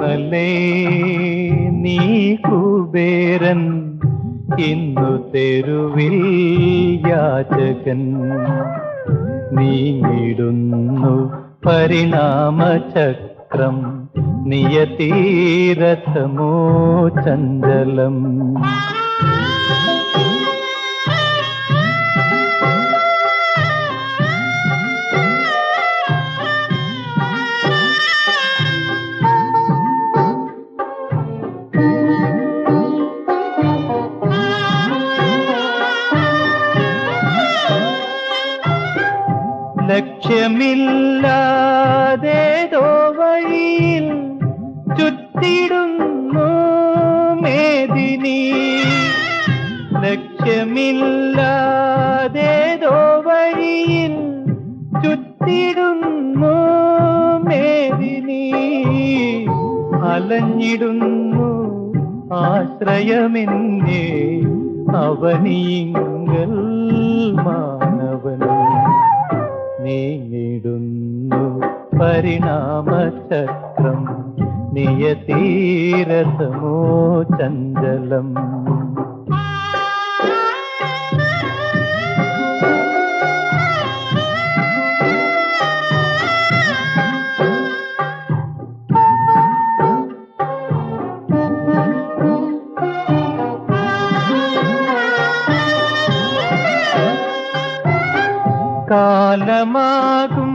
ഇന്നലെ നീ കുബേരൻ? ഇന്നു തെരുവിൽ യാചകൻ. നീങ്ങിടുന്നു പരിണാമചക്രം നിയതീരഥമോ ചഞ്ചലം ലക്ഷ്യമില്ലാതേതോ വഴിയിൽ ചുറ്റിടുന്നു മേദിനി. ലക്ഷ്യമില്ലാതേതോ വഴിയിൽ ചുറ്റിടുന്നു മേദിനി. അലഞ്ഞിടുന്നു ആശ്രയമെന്നേ അവനീങ്കൽ മാനവൻ. നീങ്ങിടുന്നു പരിണാമചക്രം നിയതീരസമോ ചഞ്ചലം. കാലമാകും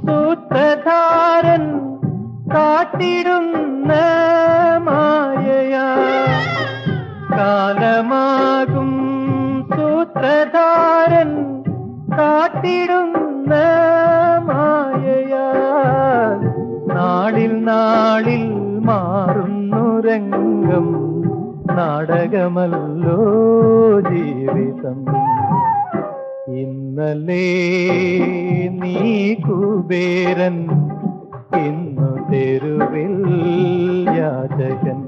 സൂത്രധാരൻ കാട്ടിടുന്ന മായയാ. കാലമാകും സൂത്രധാരൻ കാട്ടിടുന്ന മായയാ. നാളിൽ നാളിൽ മാറുന്നു രംഗം നാടകമല്ലോ ജീവിതം. ഇന്നലെ നീ കുബേരൻ ഇന്നു തെരുവിൽ യാചകൻ.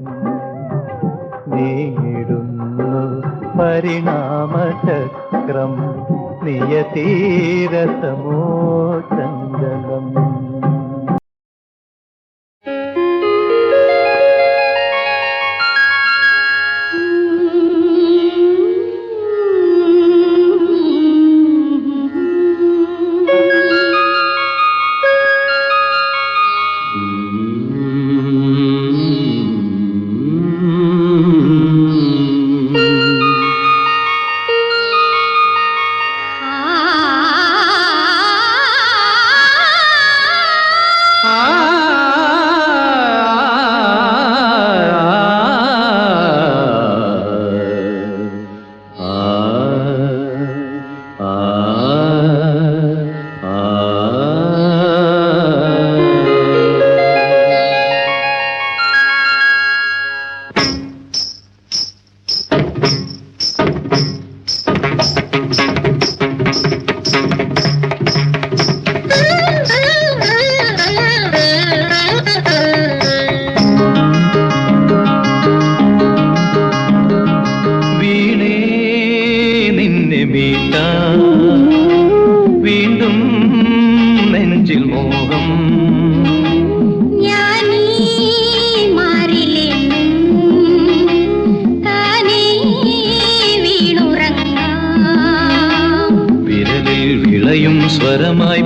നീങ്ങിടുന്നു പരിണാമചക്രം നിയതീരസമോ ചഞ്ചലം നിന്നെ വീണ്ടും നെഞ്ചിൽ മോഹം. സ്വരമായി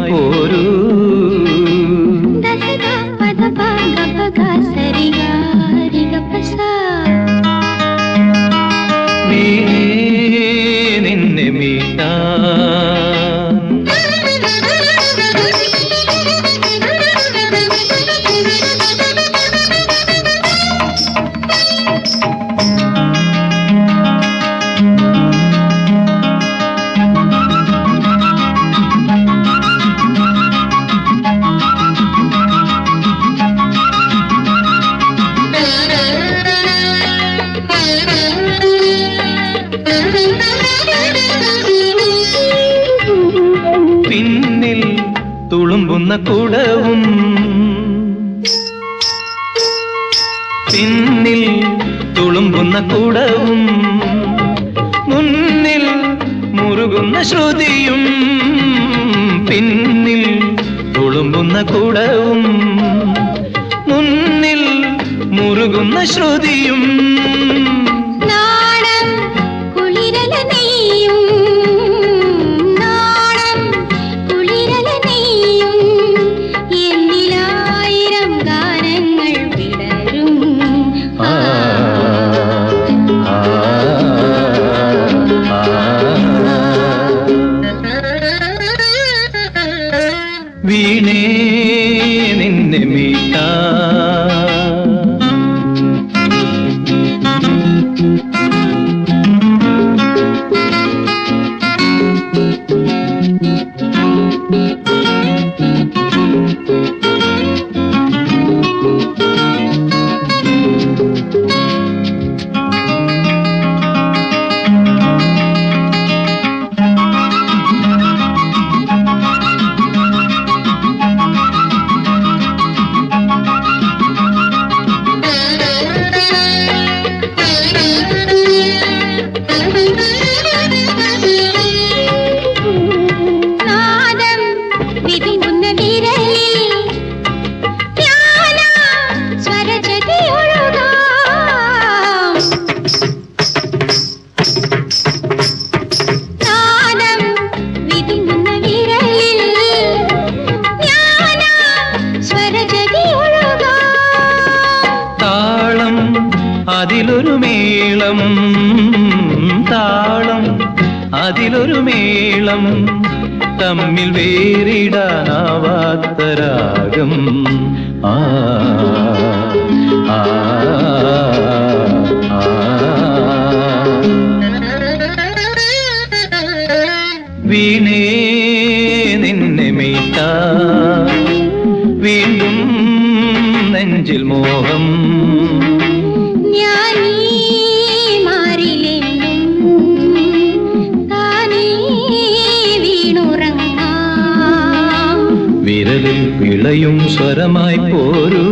തുളുമ്പുന്ന കൂട കൂടവും മുന്നിൽ മുറുകുന്ന ശ്രുതിയും വെള്ളം തമ്മിൽ വേറിടാനാവാത്ത രാഗം. ആ. വിരലിൽ പിളയും സ്വരമായി പോരൂ.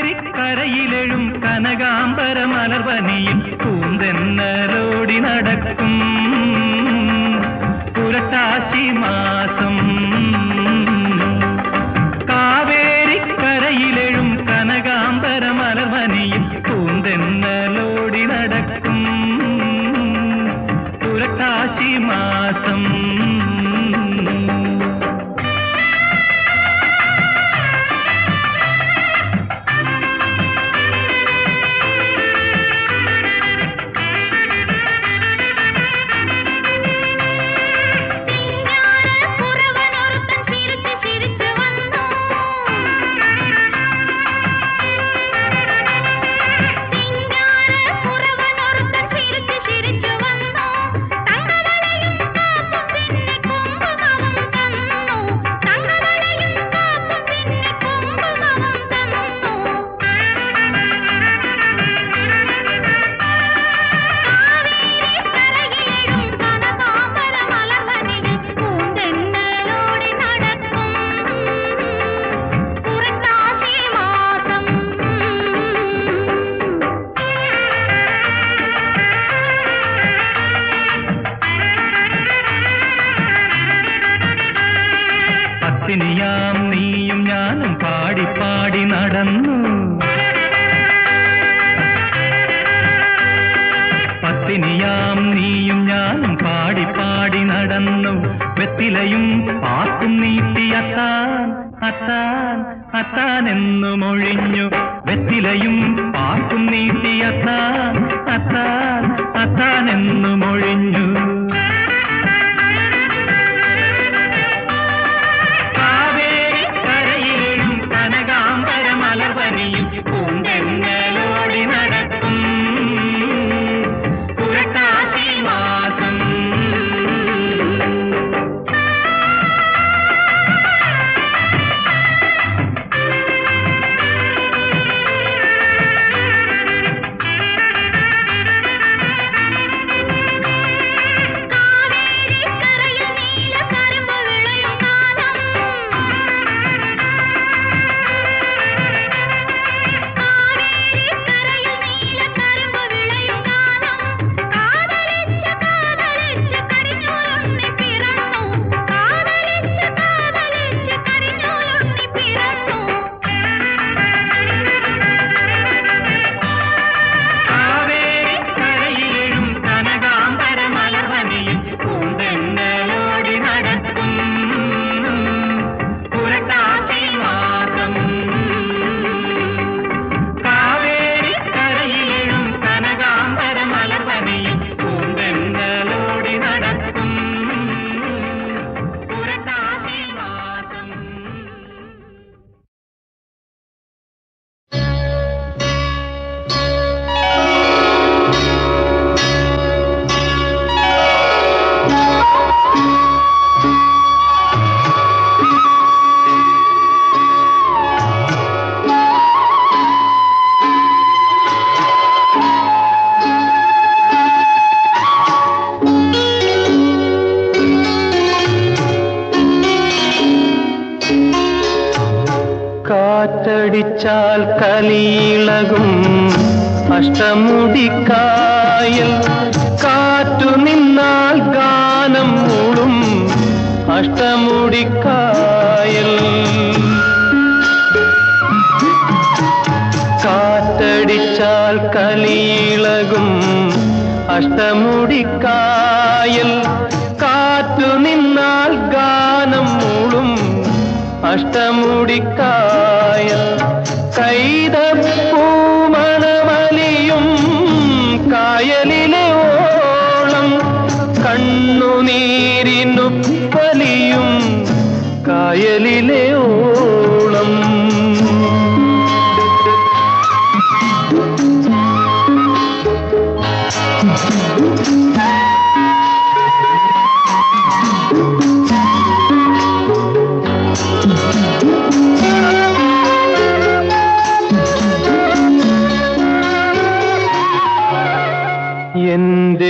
കാവേരിക്കരയിലെഴും കനകാംബര മലർവനിയും പൂന്തെന്നര അഷ്ടമുടിക്കായൽ കാറ്റു നിന്നാൽ ഗാനം മൂളും അഷ്ടമുടിക്കായൽ. കാറ്റടിച്ചാൽ കലിയിളകും അഷ്ടമുടിക്കായൽ കാറ്റു നിന്നാൽ ഗാനം മൂളും അഷ്ടമുടിക്കായൽ കൈതപ്പൂമണമലിയും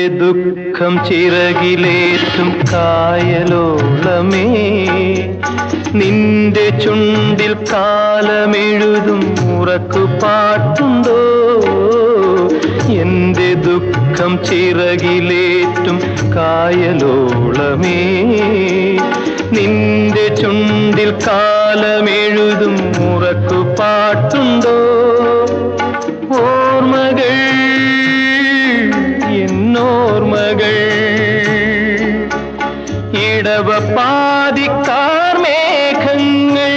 ദുഃഖം ചിറകിലേറ്റും കായലോളമേ. നിന്റെ ചുണ്ടിൽ കാലമെഴുതും ഉറക്കു പാട്ടുണ്ടോ? എന്റെ ദുഃഖം ചിറകിലേറ്റും കായലോളമേ. നിന്റെ ചുണ്ടിൽ കാലമെഴുതും ഉറക്കു പാട്ടുണ്ടോ? ഓർമ്മകൾ എന്നോർമ്മകൾ ഇടവ പാതിക്കാർ മേഘങ്ങൾ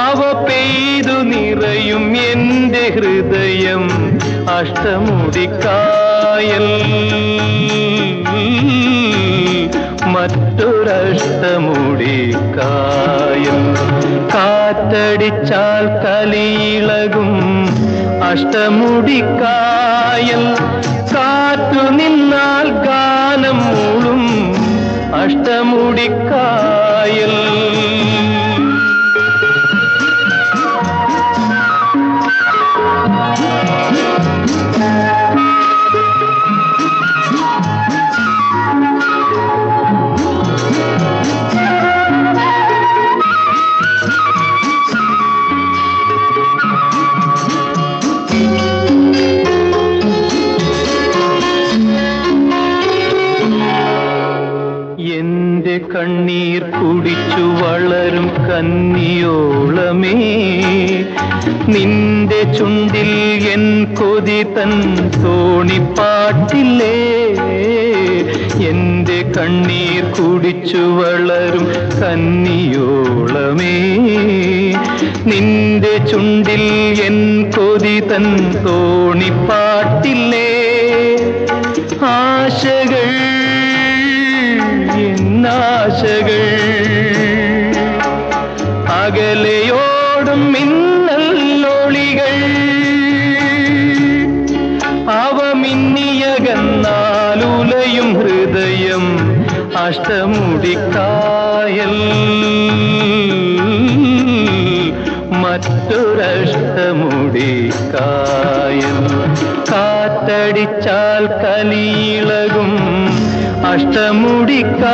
അവ പെയ്തു നിറയും എന്റെ ഹൃദയം അഷ്ടമുടിക്കായൽ മറ്റൊരഷ്ടമുടിക്കായൽ കാറ്റടിച്ചാൽ കലിയിളകും അഷ്ടമുടിക്കായൽ കാറ്റു നിന്നാൽ ഗാനം മൂളും അഷ്ടമുടിക്കായൽ. തോണിപ്പാട്ടില്ലേ ആശകൾ എന്നാശകൾ. അകലെയോടും കലിയിളകും അഷ്ടമുടിക്കായൽ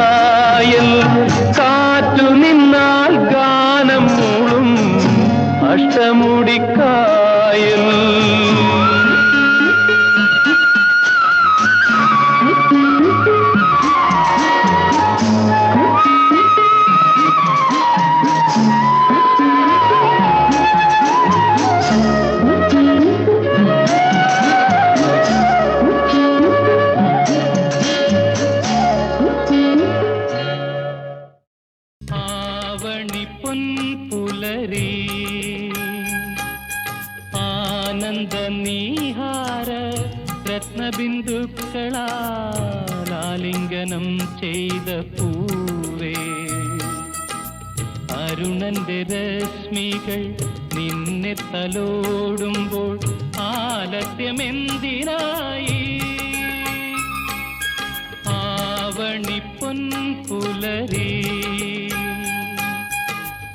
ആവണി പൊൻപുലരി.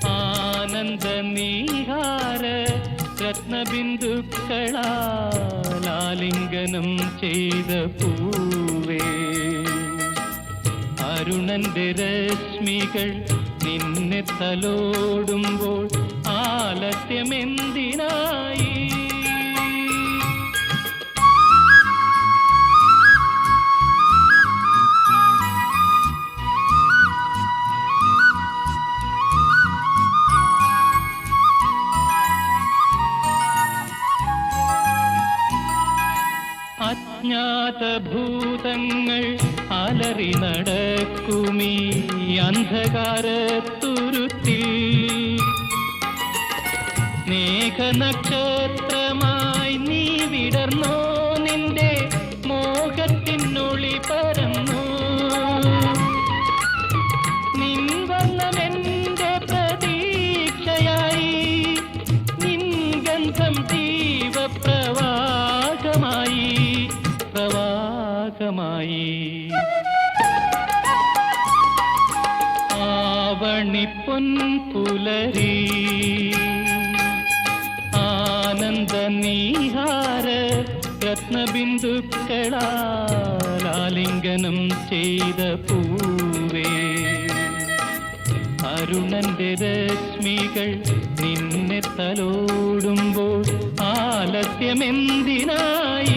ആനന്ദ നീഹാര രത്നബിന്ദുക്കളാലിംഗനം ചെയ്ത പൂവേ. അരുണന്റെ രശ്മികൾ നിന്നെ തലോടുമ്പോൾ ആലസ്യമെന്തിനായി അജ്ഞാത ഭൂതങ്ങൾ അലറി നടക്കുമീ അന്ധകാരത്തുരുത്തിൽ. മേഘനക്ഷത്രമായി ആവണിപ്പൊൻ പുലരി ആനന്ദ നീഹാര രത്നബിന്ദുക്കളാലിംഗനം ചെയ്ത പൂവേ. അരുണന്റെ രശ്മികൾ നിന്നെ തലോടുമ്പോൾ ആലസ്യമെന്തിനായി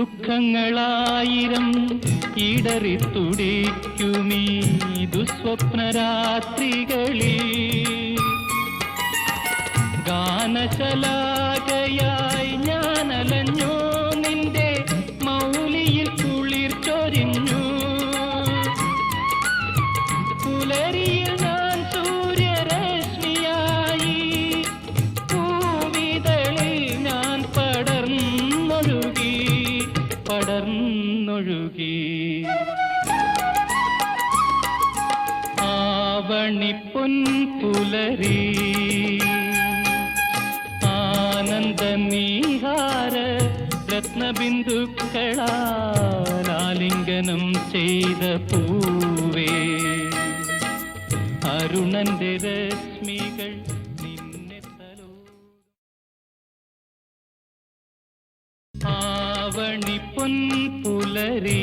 ദുഃഖങ്ങളായിരം ഇടറി തുടിക്കുമീ ദുസ്വപ്നരാത്രികളിൽ. ഗാനശലാകയായി ഞാൻ അരുണന്റെ രശ്മികൾ നിന്നെ തലോ. ആവണിപ്പൊൻ പുലരി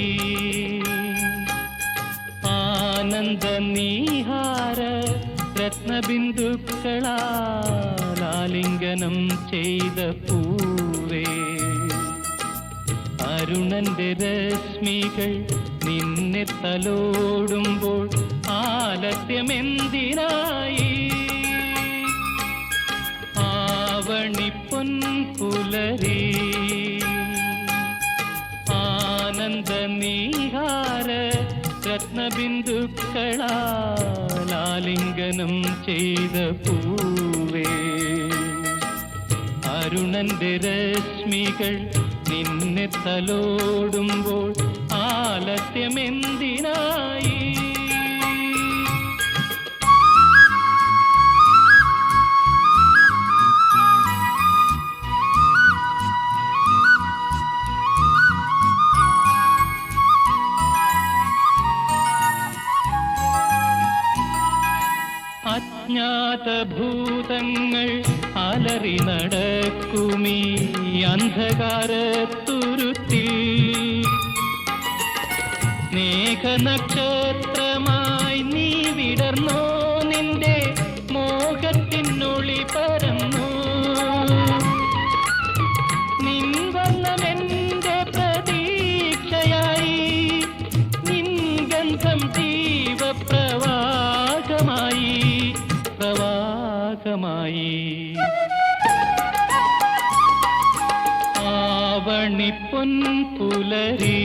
ആനന്ദ നീഹാര രത്നബിന്ദുക്കളാലിംഗനം ചെയ്ത പൂവേ. അരുണന്റെ രശ്മികൾ നിന്നെ തലോടുമ്പോൾ ആലസ്യമെന്തിനായി? ആവണിപ്പൊൻ പുലരി ആനന്ദ നീഹാര രത്നബിന്ദുക്കളാലിംഗനം ചെയ്ത പൂവേ. അരുണന്റെ രശ്മികൾ നിന്നെ തലോടുമ്പോൾ ആലസ്യമെന്തിനായി? അജ്ഞാത ഭൂതങ്ങൾ അലറി നടക്കുമീ അന്ധകാരത്തുരുത്തിൽ. മേഘനക്ഷത്രമായി ആവണിപ്പൊൻ പുലരി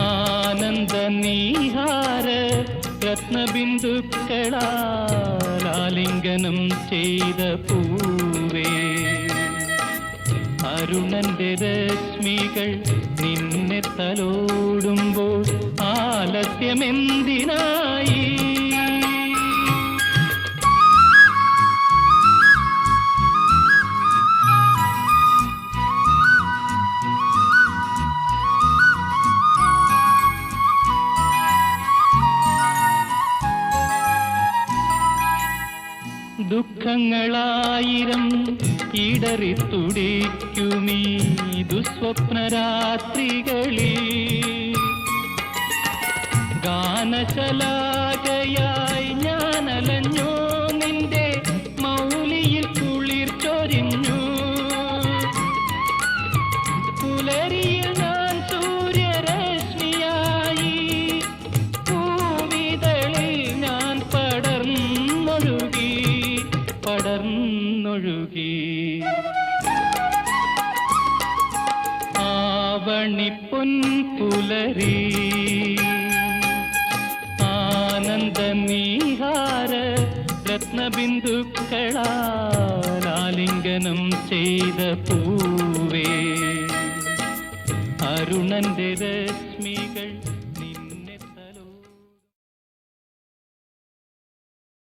ആനന്ദ നീഹാര രത്നബിന്ദുക്കളാലിംഗനം ചെയ്ത പൂവേ. അരുണന്റെ രശ്മികൾ നിന്നെ തലോടുമ്പോൾ ആലസ്യമെന്തിനായി ദുഃഖങ്ങളായിരം ഇടറിത്തുടിക്കുമീ ദുസ്വപ്നരാത്രികളിൽ ഗാനശലാകയായി ഞാനലഞ്ഞു ആലിംഗനം ചെയ്ത പൂവേ അരുണന്റെ